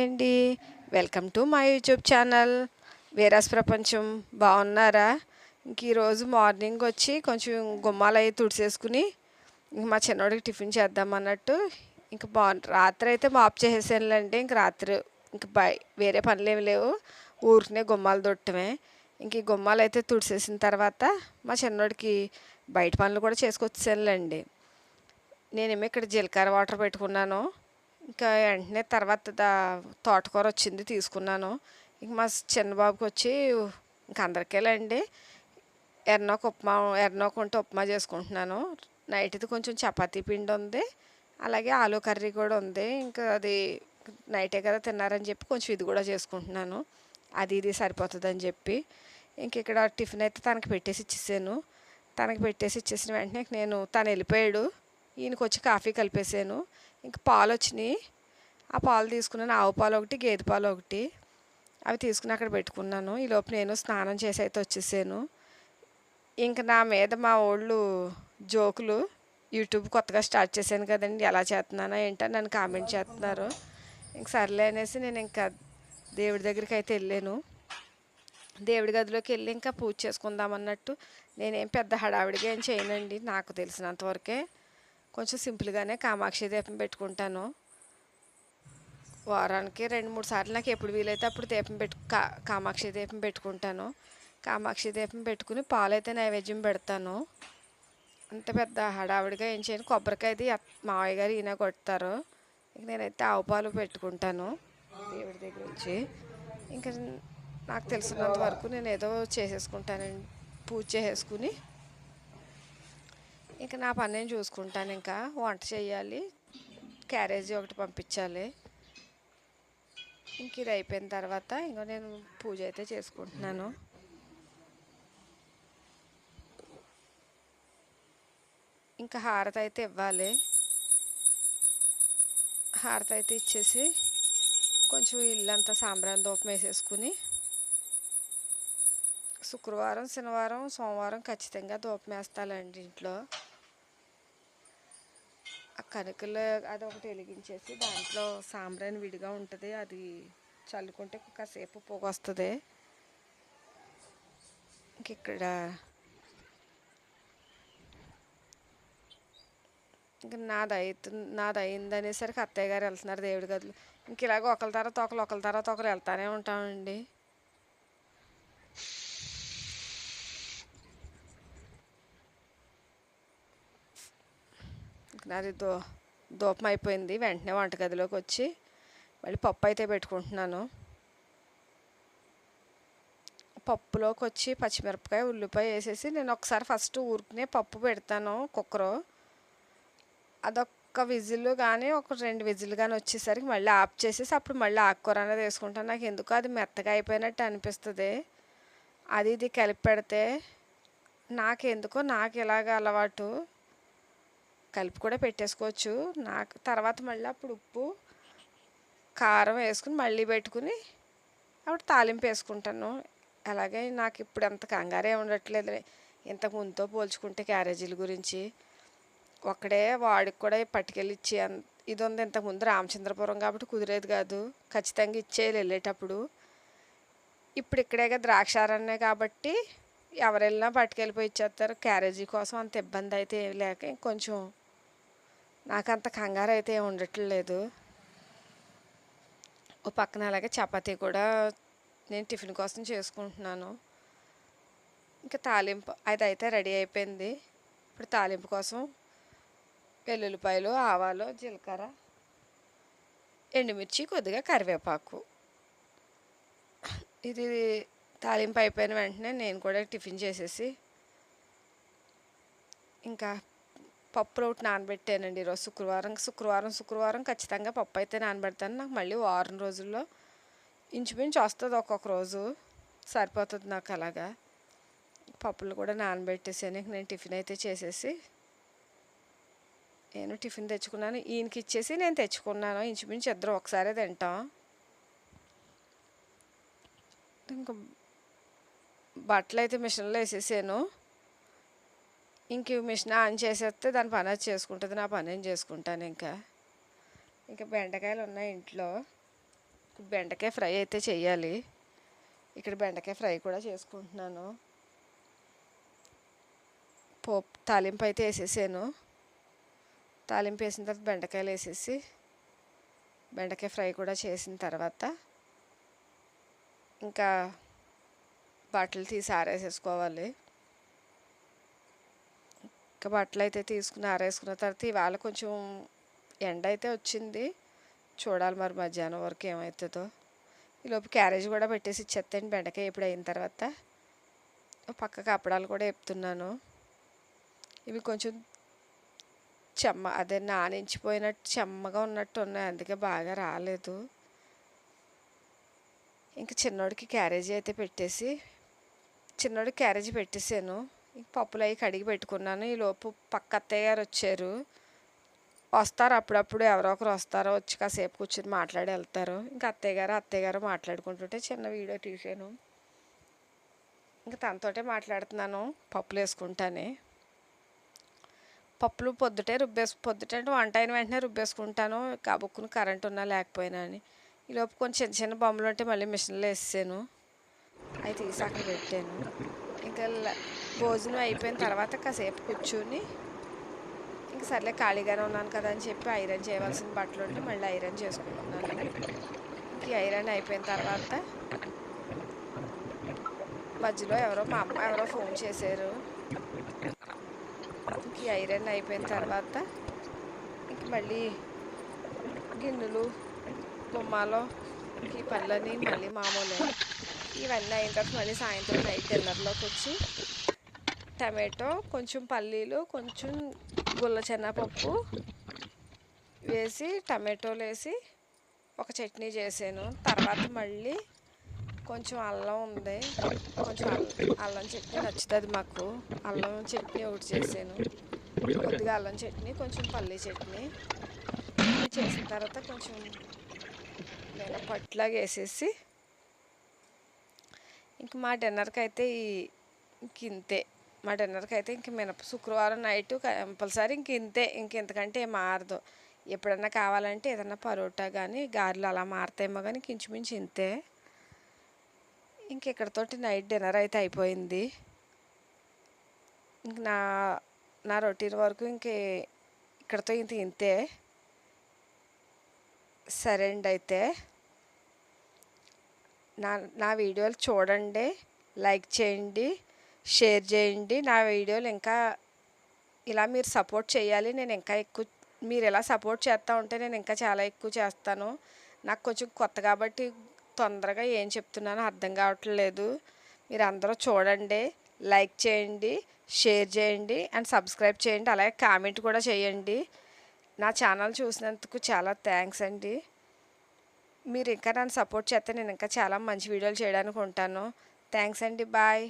Hi అండి. Welcome to my YouTube channel వేరాస్ ప్రపంచం బాగున్నారా? ఇంక ఈరోజు మార్నింగ్ వచ్చి కొంచెం గుమ్మాలు అవి తుడిసేసుకుని ఇంక మా చిన్నోడికి టిఫిన్ చేద్దాం అన్నట్టు ఇంక బా రాత్రి అయితే మాప్ చేసేసానులేండి. ఇంక రాత్రి ఇంక బై వేరే పనులు ఏమి లేవు. ఊరికనే గుమ్మాలు దొట్టమే. ఇంక ఈ గుమ్మాలు అయితే తుడిసేసిన తర్వాత మా చిన్నోడికి బయట పనులు కూడా చేసుకొచ్చేసానులేండి. నేనేమో ఇక్కడ జీలకర్ర వాటర్ పెట్టుకున్నాను. ఇంకా వెంటనే తర్వాత తోటకూర వచ్చింది తీసుకున్నాను. ఇంక మా చిన్నబాబుకి వచ్చి ఇంక అందరికేలండి ఎర్నోక ఉప్మా ఎర్నోక ఉంటే ఉప్మా చేసుకుంటున్నాను. నైట్ది కొంచెం చపాతీ పిండి ఉంది అలాగే ఆలు కర్రీ కూడా ఉంది. ఇంకా అది నైటే కదా తిన్నారని చెప్పి కొంచెం ఇది కూడా చేసుకుంటున్నాను. అది ఇది సరిపోతుందని చెప్పి ఇంక ఇక్కడ టిఫిన్ అయితే తనకి పెట్టేసి ఇచ్చేసాను. తనకి పెట్టేసి ఇచ్చేసిన వెంటనే నేను తను వెళ్ళిపోయాడు. ఈయనకు వచ్చి కాఫీ కలిపేసాను. ఇంక పాలు వచ్చినాయి ఆ పాలు తీసుకున్నాను. ఆవు పాలు ఒకటి గేదె పాలు ఒకటి అవి తీసుకుని అక్కడ పెట్టుకున్నాను. ఈలోపు నేను స్నానం చేసి అయితే వచ్చేసాను. ఇంక నా మీద మా వాళ్ళు జోకులు యూట్యూబ్ కొత్తగా స్టార్ట్ చేశాను కదండి. ఎలా చేస్తున్నానో ఏంటో నన్ను కామెంట్ చేస్తున్నారు ఇంక సర్లే అనేసి నేను ఇంకా దేవుడి దగ్గరికి అయితే వెళ్ళాను. దేవుడి గదిలోకి వెళ్ళి ఇంకా పూజ చేసుకుందాం అన్నట్టు. నేనేం పెద్ద హడావిడిగా ఏం చేయనండి. నాకు తెలిసినంతవరకే కొంచెం సింపుల్గానే కామాక్షి దీపం పెట్టుకుంటాను. వారానికి రెండు మూడు సార్లు నాకు ఎప్పుడు వీలైతే అప్పుడు దీపం పెట్టు కా కామాక్షి దీపం పెట్టుకుంటాను. కామాక్షి దీపం పెట్టుకుని పాలైతే నైవేద్యం పెడతాను. అంత పెద్ద హడావిడిగా ఏం చేయను. కొబ్బరికాయది మావయ్య గారు ఈయన కొడతారు. ఇంక నేనైతే ఆవు పాలు పెట్టుకుంటాను దేవుడి దగ్గర వచ్చి ఇంకా నాకు తెలిసినంత వరకు నేను ఏదో చేసేసుకుంటానండి. పూజ చేసేసుకుని ఇంకా నా పని నేను చూసుకుంటాను ఇంకా. వంట చేయాలి. క్యారేజీ ఒకటి పంపించాలి. ఇంక ఇది అయిపోయిన తర్వాత ఇంకా నేను పూజ అయితే చేసుకుంటున్నాను. ఇంకా హారత అయితే ఇవ్వాలి. హారత అయితే ఇచ్చేసి కొంచెం ఇల్లంతా సాంబ్రాన్ దూపం వేసేసుకుని శుక్రవారం శనివారం సోమవారం ఖచ్చితంగా దూపం వేస్తాలండి ఇంట్లో. కనుకలు అది ఒకటి వెలిగించేసి దాంట్లో సాంబ్రాన్ విడిగా ఉంటుంది. అది చల్లుకుంటే కాసేపు పొగ వస్తుంది. ఇంక ఇక్కడ ఇంక నాది అవుతుంది నాది అయింది అనేసరికి అత్తయ్య గారు వెళ్తున్నారు దేవుడి గదులు. ఇంక ఇలాగ ఒకరి తర్వాత ఒకరు ఒకరి తర్వాత ఒకరు వెళ్తానే ఉంటామండి. నాది దో దూపం అయిపోయింది. వెంటనే వంటగదిలోకి వచ్చి మళ్ళీ పప్పు అయితే పెట్టుకుంటున్నాను. పప్పులోకి వచ్చి పచ్చిమిరపకాయ ఉల్లిపాయ వేసేసి నేను ఒకసారి ఫస్ట్ ఊరికనే పప్పు పెడతాను కుక్కరు. అదొక్క విజిల్ కానీ ఒక రెండు విజిల్ కానీ వచ్చేసరికి మళ్ళీ ఆఫ్ చేసేసి అప్పుడు మళ్ళీ ఆకుకూర అనేది వేసుకుంటాను. నాకు ఎందుకో అది మెత్తగా అయిపోయినట్టు అనిపిస్తుంది. అది ఇది కలిపి పెడితే నాకెందుకో నాకు ఇలాగ అలవాటు. కలిపి కూడా పెట్టేసుకోవచ్చు. నాకు తర్వాత మళ్ళీ అప్పుడు ఉప్పు కారం వేసుకుని మళ్ళీ పెట్టుకుని అప్పుడు తాలింపు వేసుకుంటాను. అలాగే నాకు ఇప్పుడు అంత కంగారే ఉండట్లేదు. ఇంతకు ముందుతో పోల్చుకుంటే క్యారేజీల గురించి ఒక్కడే వాడికి కూడా పట్టుకెళ్ళి ఇచ్చి ఇది ఉంది ఇంతకుముందు రామచంద్రపురం కాబట్టి కుదిరేది కాదు. ఖచ్చితంగా ఇచ్చేయాలి వెళ్ళేటప్పుడు. ఇప్పుడు ఇక్కడేగా ద్రాక్షారాన్నే కాబట్టి ఎవరెళ్ళినా పట్టుకెళ్ళిపోయి ఇచ్చేస్తారు. క్యారేజీ కోసం అంత ఇబ్బంది అయితే ఏం లేక ఇంకొంచెం నాకు అంత కంగారు అయితే ఏం ఉండట్లేదు. ఓ పక్కన అలాగే చపాతీ కూడా నేను టిఫిన్ కోసం చేసుకుంటున్నాను. ఇంకా తాలింపు అది అయితే రెడీ అయిపోయింది. ఇప్పుడు తాలింపు కోసం వెల్లుల్లిపాయలు ఆవాలు జీలకర్ర ఎండుమిర్చి కొద్దిగా కరివేపాకు. ఇది తాలింపు అయిపోయిన వెంటనే నేను కూడా టిఫిన్ చేసేసి ఇంకా పప్పు ఒకటి నానబెట్టానండి ఈరోజు శుక్రవారం. శుక్రవారం శుక్రవారం ఖచ్చితంగా పప్పు అయితే నానబెడతాను. నాకు మళ్ళీ వారం రోజుల్లో ఇంచుమించు వస్తుంది ఒక్కొక్క రోజు. సరిపోతుంది నాకు అలాగా. పప్పులు కూడా నానబెట్టేసాను. నేను టిఫిన్ అయితే చేసేసి నేను టిఫిన్ తెచ్చుకున్నాను. ఈయనకి ఇచ్చేసి నేను తెచ్చుకున్నాను. ఇంచుమించు ఇద్దరు ఒకసారి తింటాం. ఇంకా బట్టలు అయితే మిషన్లో వేసేసాను. ఇంక మిషన్ ఆన్ చేసేస్తే దాని పని అది చేసుకుంటుంది నా పని ఏం చేసుకుంటాను ఇంకా. ఇంకా బెండకాయలు ఉన్నాయి ఇంట్లో. బెండకాయ ఫ్రై అయితే చేయాలి ఇక్కడ బెండకాయ ఫ్రై కూడా చేసుకుంటున్నాను. పోపు తాలింపు అయితే వేసేసాను. తాలింపు వేసిన తర్వాత బెండకాయలు వేసేసి బెండకాయ ఫ్రై కూడా చేసిన తర్వాత ఇంకా బట్టలు తీసి ఆరేసేసుకోవాలి. ఇంకా బట్టలు అయితే తీసుకుని ఆరేసుకున్న తర్వాత ఇవాళ కొంచెం ఎండ అయితే వచ్చింది. చూడాలి మరి మధ్యాహ్నం వరకు ఏమవుతుందో ఈలోపు క్యారేజ్ కూడా పెట్టేసి ఇచ్చేస్తాను బెండకాయ ఇప్పుడు అయిన తర్వాత. పక్కకు అప్పడాలు కూడా చెప్తున్నాను ఇవి కొంచెం చెమ్మ అదే నానించిపోయినట్టు చెమ్మగా ఉన్నట్టు ఉన్నాయి అందుకే బాగా రాలేదు. ఇంకా చిన్నోడికి క్యారేజీ అయితే పెట్టేసి చిన్నోడికి క్యారేజీ పెట్టేసాను. పప్పులు అవి కడిగి పెట్టుకున్నాను. ఈలోపు పక్క అత్తయ్య గారు వచ్చారు. వస్తారు అప్పుడప్పుడు ఎవరో ఒకరు వస్తారో. వచ్చి కాసేపు కూర్చొని మాట్లాడి వెళ్తారు. ఇంకా అత్తయ్య గారు అత్తయ్య గారు మాట్లాడుకుంటుంటే చిన్న వీడియో తీసాను ఇంకా తనతోటే మాట్లాడుతున్నాను పప్పులు వేసుకుంటానే. పప్పులు పొద్దుటే రుబ్బేసు పొద్దుటే అంటే వంట అయిన వెంటనే రుబ్బేసుకుంటాను. కాబుక్కుని కరెంట్ ఉన్నా లేకపోయినా అని. ఈలోపు కొంచెం చిన్న చిన్న బొమ్మలు ఉంటే మళ్ళీ మిషన్లో వేసాను అవి తీసి అక్కడ పెట్టాను. ఇంకా ల- భోజనం అయిపోయిన తర్వాత కాసేపు కూర్చుని ఇంక సర్లే ఖాళీగానే ఉన్నాను కదా అని చెప్పి ఐరన్ చేయవలసిన బట్టలు ఉంటే మళ్ళీ ఐరన్ చేసుకుంటున్నాను ఇంక ఈ ఐరన్ అయిపోయిన తర్వాత మధ్యలో ఎవరో మా అమ్మ ఎవరో ఫోన్ చేశారు. ఇంక ఈ ఐరన్ అయిపోయిన తర్వాత ఇంక మళ్ళీ గిన్నెలు బొమ్మలో ఈ పళ్ళని మళ్ళీ మామూలు. ఇవన్నీ అయిన తర్వాత మళ్ళీ సాయంత్రం నైట్ డిన్నర్లోకి వచ్చి టమాటో కొంచెం పల్లీలు కొంచెం గుల్ల చెన్నపప్పు వేసి టమాటోలు వేసి ఒక చట్నీ చేసాను. తర్వాత మళ్ళీ కొంచెం అల్లం ఉంది. కొంచెం అల్లం చట్నీ నచ్చుతుంది మాకు. అల్లం చట్నీ ఒకటి చేసాను. కొద్దిగా అల్లం చట్నీ కొంచెం పల్లీ చట్నీ. చేసిన తర్వాత కొంచెం పట్టులాగా వేసేసి ఇంక మా డిన్నర్కి అయితే ఇంక ఇంతే. మా డిన్నర్కి అయితే ఇంక మినప శుక్రవారం నైట్ కంపల్సరీ ఇంక ఇంతే. ఇంక ఇంతకంటే ఏం మారదు. ఎప్పుడన్నా కావాలంటే ఏదన్నా పరోటా కానీ గారెలు అలా మారుతాయేమో కానీ ఇంచుమించు ఇంతే. ఇంక ఇక్కడతోటి నైట్ డిన్నర్ అయితే అయిపోయింది. ఇంక నా నా రొటీన్ వరకు ఇంకే ఇక్కడతో ఇంత ఇంతే. సరే అండి అయితే. నా నా వీడియోలు చూడండి లైక్ చేయండి షేర్ చేయండి. నా వీడియోలు ఇంకా ఇలా మీరు సపోర్ట్ చేయాలి. నేను ఇంకా ఎక్కువ మీరు ఎలా సపోర్ట్ చేస్తూ ఉంటే నేను ఇంకా చాలా ఎక్కువ చేస్తాను. నాకు కొంచెం కొత్త కాబట్టి తొందరగా ఏం చెప్తున్నానో అర్థం కావట్లేదు మీరు అందరూ చూడండి లైక్ చేయండి షేర్ చేయండి అండ్ సబ్స్క్రైబ్ చేయండి. అలాగే కామెంట్ కూడా చేయండి. నా ఛానల్ చూసినందుకు చాలా థ్యాంక్స్ అండి. మీరు ఇంకా నన్ను సపోర్ట్ చేస్తే నేను ఇంకా చాలా మంచి వీడియోలు చేయడానికి ఉంటాను. థ్యాంక్స్ అండి. బాయ్